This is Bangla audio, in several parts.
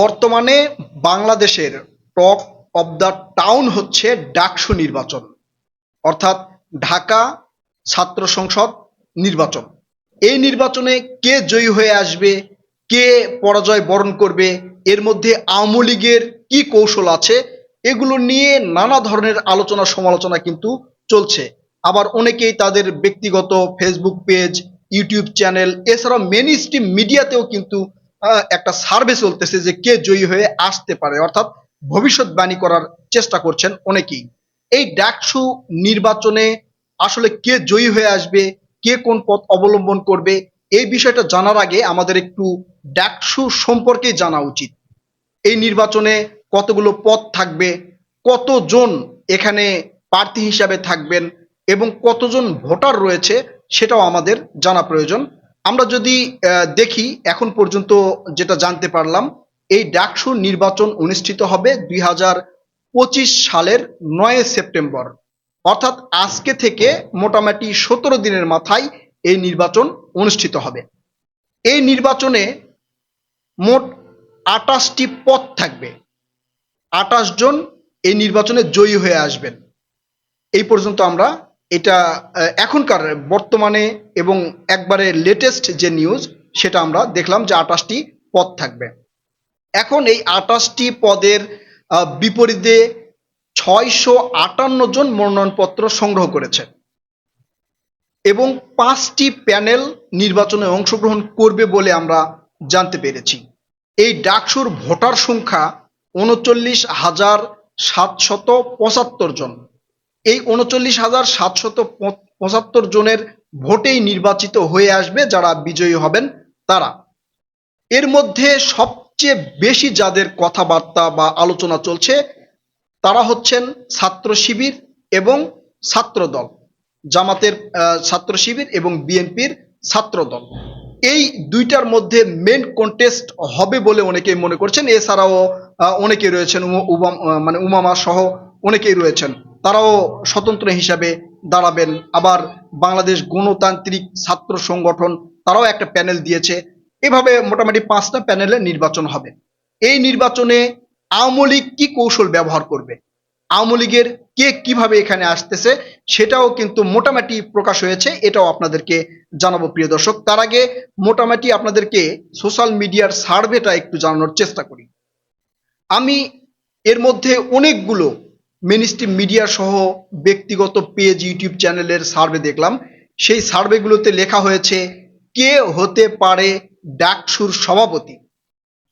বর্তমানে বাংলাদেশের টক অব দ্য টাউন হচ্ছে ডাকসু নির্বাচন, অর্থাৎ ঢাকা ছাত্র সংসদ নির্বাচন। এই নির্বাচনে কে জয়ী হয়ে আসবে, কে পরাজয় বরণ করবে, এর মধ্যে আওয়ামী লীগের কি কৌশল আছে, এগুলো নিয়ে নানা ধরনের আলোচনা সমালোচনা কিন্তু চলছে। আবার অনেকেই তাদের ব্যক্তিগত ফেসবুক পেজ ইউটিউব চ্যানেল এছাড়াও মেনি স্ট্রিম মিডিয়াতেও কিন্তু একটা সার্ভে চলতেছে যে কে জয়ী হয়ে আসতে পারে। অর্থাৎ ভবিষ্যৎবাণী করার চেষ্টা করছেন অনেকেই। এই ডাকসু নির্বাচনে আসলে কে জয়ী হয়ে আসবে, কে কোন পথ অবলম্বন করবে, এই বিষয়টা জানার আগে আমাদের একটু ডাকসু সম্পর্কে জানা উচিত। এই নির্বাচনে কতগুলো পদ থাকবে, কতজন এখানে প্রার্থী হিসাবে থাকবেন এবং কতজন ভোটার রয়েছে সেটাও আমাদের জানা প্রয়োজন। আমরা যদি দেখি এখন পর্যন্ত যেটা জানতে পারলাম, এই ডাকসু নির্বাচন অনুষ্ঠিত হবে দুই হাজার পঁচিশ সালের নয় সেপ্টেম্বর। অর্থাৎ আজকে থেকে মোটামুটি সতেরো দিনের মাথায় এই নির্বাচন অনুষ্ঠিত হবে। এই নির্বাচনে মোট আটাশটি পদ থাকবে। আটাশ জন এই নির্বাচনে জয়ী হয়ে আসবেন। এই পর্যন্ত আমরা এটা এখনকার, বর্তমানে এবং একবারে লেটেস্ট যে নিউজ সেটা আমরা দেখলাম যে আটাশটি পদ থাকবে। এখন এই আটাশটি পদের বিপরীতে ছয়শো আটান্ন জন মনোনয়নপত্র সংগ্রহ করেছে এবং পাঁচটি প্যানেল নির্বাচনে অংশগ্রহণ করবে বলে আমরা জানতে পেরেছি। এই ডাকসুর ভোটার সংখ্যা উনচল্লিশ হাজার সাতশত পঁচাত্তর জন। এই উনচল্লিশ হাজার সাতশত পঁচাত্তর জনের ভোটেই নির্বাচিত হয়ে আসবে যারা বিজয়ী হবেন তারা। এর মধ্যে সবচেয়ে বেশি যাদের কথাবার্তা বা আলোচনা চলছে তারা হচ্ছেন ছাত্র শিবির এবং ছাত্র দল জামাতের ছাত্র শিবির এবং বিএনপির ছাত্র দল। এই দুইটার মধ্যে মেন কন্টেস্ট হবে বলে অনেকেই মনে করছেন। এছাড়াও আহ, অনেকে রয়েছেন উম- মানে উমামা সহ অনেকেই রয়েছেন। তারাও স্বতন্ত্র হিসাবে দাঁড়াবেন। আবার বাংলাদেশ গণতান্ত্রিক ছাত্র সংগঠন তারাও একটা প্যানেল দিয়েছে। এভাবে মোটামুটি পাঁচটা প্যানেলে নির্বাচন হবে। এই নির্বাচনে আওয়ামী লীগ কি কৌশল ব্যবহার করবে? আওয়ামী লীগের কে কীভাবে এখানে আসতেছে সেটাও কিন্তু মোটামুটি প্রকাশ হয়েছে, এটাও আপনাদেরকে জানাব প্রিয় দর্শক। তার আগে মোটামুটি আপনাদেরকে সোশ্যাল মিডিয়ার সার্ভেটা একটু জানানোর চেষ্টা করি। আমি এর মধ্যে অনেকগুলো মেনস্ট্রিম মিডিয়া সহ ব্যক্তিগত পেজ ইউটিউব চ্যানেলের সার্ভে দেখলাম। সেই সার্ভেগুলোতে লেখা হয়েছে, কে হতে পারে ডাকসুর সভাপতি?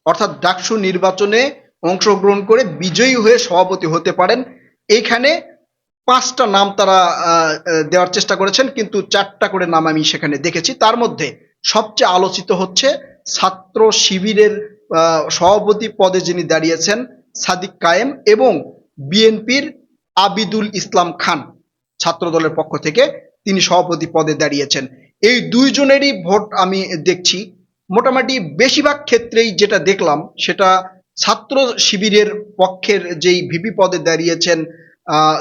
অর্থাৎ ডাকসু নির্বাচনে অংশগ্রহণ করে বিজয়ী হয়ে সভাপতি হতে পারেন। এইখানে পাঁচটা নাম তারা দেওয়ার চেষ্টা করেছেন, কিন্তু চারটা করে নাম আমি সেখানে দেখেছি। তার মধ্যে সবচেয়ে আলোচিত হচ্ছে ছাত্র শিবিরের সভাপতি পদে যিনি দাঁড়িয়েছেন, সাদিক কায়েম এবং বিএনপির আবিদুল ইসলাম খান ছাত্র দলের পক্ষ থেকে তিনি সভাপতি পদে দাঁড়িয়েছেন। এই দুইজনেরই ভোট আমি দেখছি। মোটামুটি বেশিরভাগ ক্ষেত্রেই যেটা দেখলাম, সেটা ছাত্র শিবিরের পক্ষের যেই ভিপি পদে দাঁড়িয়েছেন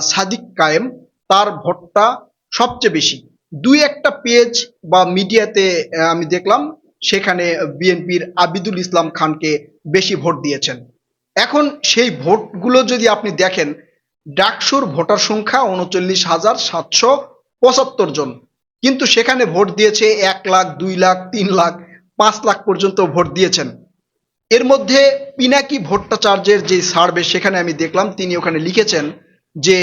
সাদিক কায়েম, তার ভোটটা সবচেয়ে বেশি। দুই একটা পেজ বা মিডিয়াতে আমি দেখলাম, সেখানে বিএনপির আবিদুল ইসলাম খানকে বেশি ভোট দিয়েছেন। এখন সেই ভোটগুলো যদি আপনি দেখেন, ডাকসুর ভোটার সংখ্যা উনচল্লিশ হাজার সাতশো পঁচাত্তর জন। কিন্তু সেখানে ভোট দিয়েছে এক লাখ, দুই লাখ, তিন লাখ, পাঁচ লাখ পর্যন্ত ভোট দিয়েছেন। এর মধ্যে পিনাকি ভট্টাচার্যের যে সার্ভে সেখানে আমি দেখলাম, তিনি ওখানে লিখেছেন যে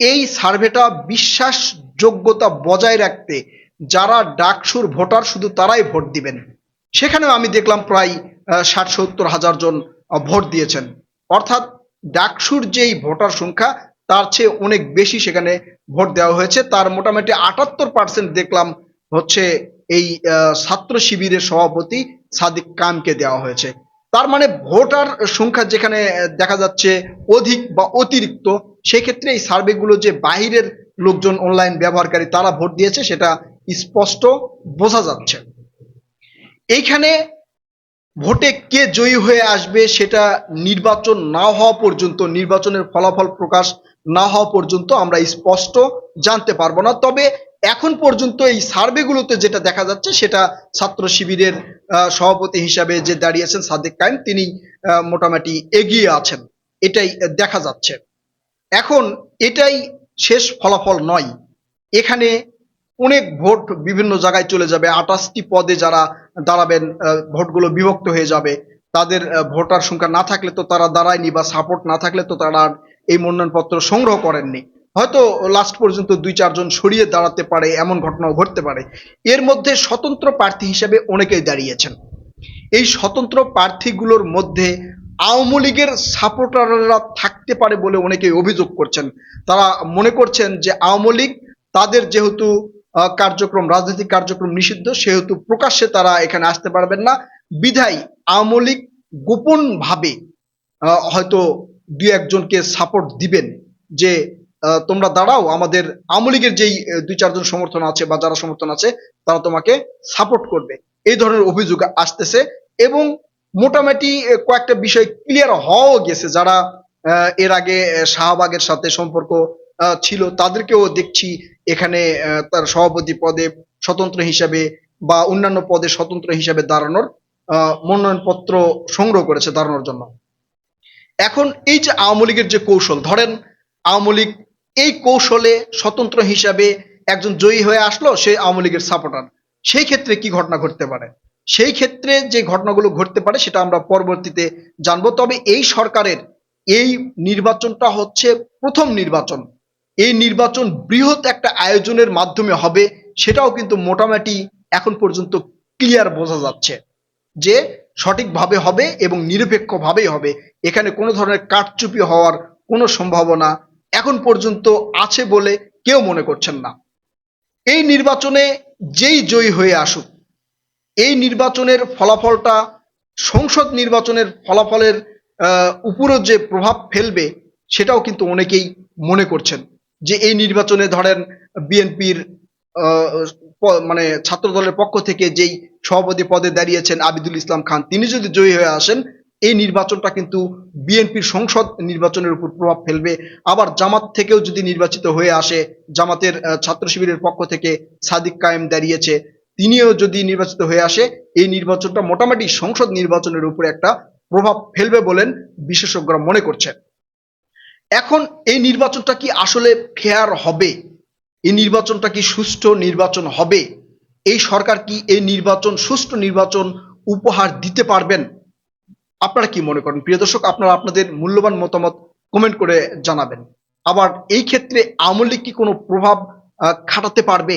এই সার্ভেটা বিশ্বাসযোগ্যতা বজায় রাখতে যারা ডাকসুর ভোটার, শুধু তারাই ভোট দিবেন। সেখানেও আমি দেখলাম প্রায় ষাট, সত্তর হাজার জন ভোট দিয়েছেন। অর্থাৎ ডাকসুর যেই ভোটার সংখ্যা, তার চেয়ে অনেক বেশি সেখানে ভোট দেওয়া হয়েছে। তার মোটামুটি আটাত্তর পার্সেন্ট দেখলাম হচ্ছে এই ছাত্র শিবিরের সভাপতি সাদিক কামকে দেওয়া হয়েছে। তার মানে ভোটার সংখ্যা যেখানে দেখা যাচ্ছে অধিক বা অতিরিক্ত, সেক্ষেত্রে এই সার্ভেগুলো যে বাহিরের লোকজন অনলাইন ব্যবহারকারী তারা ভোট দিয়েছে, সেটা স্পষ্ট বোঝা যাচ্ছে। এইখানে ভোটে কে জয়ী হয়ে আসবে সেটা নির্বাচন না হওয়া পর্যন্ত, নির্বাচনের ফলাফল প্রকাশ না হওয়া পর্যন্ত আমরা স্পষ্ট জানতে পারব না। তবে এখন পর্যন্ত এই সার্ভেগুলোতে যেটা দেখা যাচ্ছে, সেটা ছাত্র শিবিরের সভাপতি হিসাবে যে দাঁড়িয়েছেন সাদেক কায়েম, তিনি মোটামুটি এগিয়ে আছেন। এটাই দেখা যাচ্ছে। এখন এটাই শেষ ফলাফল নয়। এখানে অনেক ভোট বিভিন্ন জায়গায় চলে যাবে। আঠাশটি পদে যারা দাঁড়াবেন ভোটগুলো বিভক্ত হয়ে যাবে। তাদের ভোটার সংখ্যা না থাকলে তো তারা দাঁড়ায়নি বা সাপোর্ট না থাকলে তো তারা এই মনোনয়নপত্র সংগ্রহ করেননি। হয়তো লাস্ট পর্যন্ত দুই, চারজন সরিয়ে দাঁড়াতে পারে, এমন ঘটনাও ঘটতে পারে। এর মধ্যে স্বতন্ত্র প্রার্থী হিসেবে অনেকেই দাঁড়িয়েছেন। এই স্বতন্ত্র প্রার্থীগুলোর মধ্যে আওয়ামী লীগের সাপোর্টাররা থাকতে পারে বলে অনেকেই অভিযোগ করছেন। তারা মনে করছেন যে আওয়ামী লীগ তাদের যেহেতু কার্যক্রম, রাজনৈতিক কার্যক্রম নিষিদ্ধ, সেহেতু প্রকাশ্যে তারা এখানে আসতে পারবেন না। বিধায় আওয়ামী লীগ গোপন ভাবে হয়তো দুই একজনকে সাপোর্ট দিবেন যে তোমরা দাঁড়াও, আমাদের আওয়ামী লীগের যেই দুই চারজন সমর্থন আছে বা যারা সমর্থন আছে, তারা তোমাকে সাপোর্ট করবে। এই ধরনের অভিযোগ আসতেছে এবং মোটামুটি কয়েকটা বিষয় ক্লিয়ার হওয়াও গেছে যারা এর আগে শাহবাগের সাথে সম্পর্ক ছিল, তাদেরকেও দেখছি এখানে তার সভাপতি পদে স্বতন্ত্র হিসাবে বা অন্যান্য পদে স্বতন্ত্র হিসাবে দাঁড়ানোর মনোনয়নপত্র সংগ্রহ করেছে দাঁড়ানোর জন্য। এখন এই যে আওয়ামী লীগের যে কৌশল, ধরেন আওয়ামী লীগ এই কৌশলে স্বতন্ত্র হিসাবে একজন জয়ী হয়ে আসলো, সে আওয়ামী লীগের সাপোর্টার সেই ক্ষেত্রে কি ঘটনা ঘটতে পারে? সেই ক্ষেত্রে যে ঘটনাগুলো ঘটতে পারে সেটা আমরা পরবর্তীতে জানব। তবে এই সরকারের এই নির্বাচনটা হচ্ছে প্রথম নির্বাচন। এই নির্বাচন বৃহৎ একটা আয়োজনের মাধ্যমে হবে, সেটাও কিন্তু মোটামুটি এখন পর্যন্ত ক্লিয়ার বোঝা যাচ্ছে যে সঠিকভাবে হবে এবং নিরপেক্ষভাবেই হবে। এখানে কোনো ধরনের কারচুপি হওয়ার কোনো সম্ভাবনা এখন পর্যন্ত আছে বলে কেউ মনে করছেন না। এই নির্বাচনে যেই জয়ী হয়ে আসুক, এই নির্বাচনের ফলাফলটা সংসদ নির্বাচনের ফলাফলের উপরও যে প্রভাব ফেলবে, সেটাও কিন্তু অনেকেই মনে করছেন। যে এই নির্বাচনে ধরেন বিএনপির মানে ছাত্র দলের পক্ষ থেকে যেই সভাপতি পদে দাঁড়িয়েছেন আবিদুল ইসলাম খান, তিনি যদি জয়ী হয়ে আসেন, এই নির্বাচনটা কিন্তু বিএনপির সংসদ নির্বাচনের উপর প্রভাব ফেলবে। আবার জামাত থেকেও যদি নির্বাচিত হয়ে আসে, জামাতের ছাত্র শিবিরের পক্ষ থেকে সাদিক কায়েম দাঁড়িয়েছে, তিনিও যদি নির্বাচিত হয়ে আসে, এই নির্বাচনটা মোটামুটি সংসদ নির্বাচনের উপরে একটা প্রভাব ফেলবে বলেন বিশেষজ্ঞরা মনে করছেন। এখন এই নির্বাচনটা কি আসলে ফেয়ার হবে? এই নির্বাচনটা কি সুষ্ঠু নির্বাচন হবে? এই সরকার কি এই নির্বাচন, সুষ্ঠু নির্বাচন উপহার দিতে পারবেন? আপনারা কি মনে করেন? প্রিয় দর্শক, আপনারা আপনাদের মূল্যবান মতামত কমেন্ট করে জানাবেন। আবার এই ক্ষেত্রে আওয়ামী লীগ কি কোনো প্রভাব খাটাতে পারবে?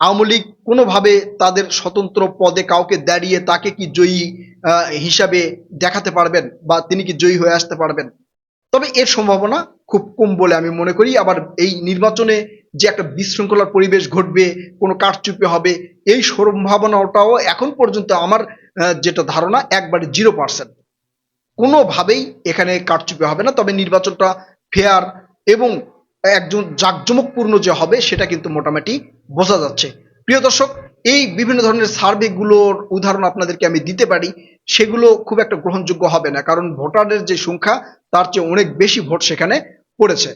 আওয়ামী লীগ কোনোভাবে তাদের স্বতন্ত্র পদে কাউকে দাঁড়িয়ে তাকে কি জয়ী হিসাবে দেখাতে পারবেন? বা তিনি কি জয়ী হয়ে আসতে পারবেন? তবে এর সম্ভাবনা খুব কম বলে আমি মনে করি। আবার এই নির্বাচনে যে একটা বিশৃঙ্খলার পরিবেশ ঘটবে, কোনো কারচুপি হবে, এই সম্ভাবনাটাও এখন পর্যন্ত আমার যেটা ধারণা, একবারে জিরো পার্সেন্ট। কোনোভাবেই এখানে কারচুপি হবে না, তবে নির্বাচনটা ফেয়ার এবং একজন জাঁকজমকপূর্ণ যে হবে, সেটা কিন্তু মোটামুটি বোঝা যাচ্ছে। প্রিয় দর্শক এই বিভিন্ন ধরনের সার্ভেগুলোর উদাহরণ আপনাদেরকে আমি দিতে পারি, সেগুলো খুব একটা গ্রহণযোগ্য হবে না, কারণ ভোটারের যে সংখ্যা, তার চেয়ে অনেক বেশি ভোট সেখানে পড়েছে।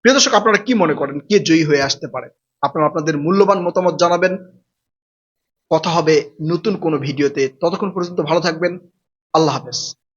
প্রিয় দর্শক, আপনারা কি মনে করেন? কে জয়ী হয়ে আসতে পারে? আপনারা আপনাদের মূল্যবান মতামত জানাবেন। কথা হবে নতুন কোনো ভিডিওতে। ততক্ষণ পর্যন্ত ভালো থাকবেন। আল্লাহ হাফেজ।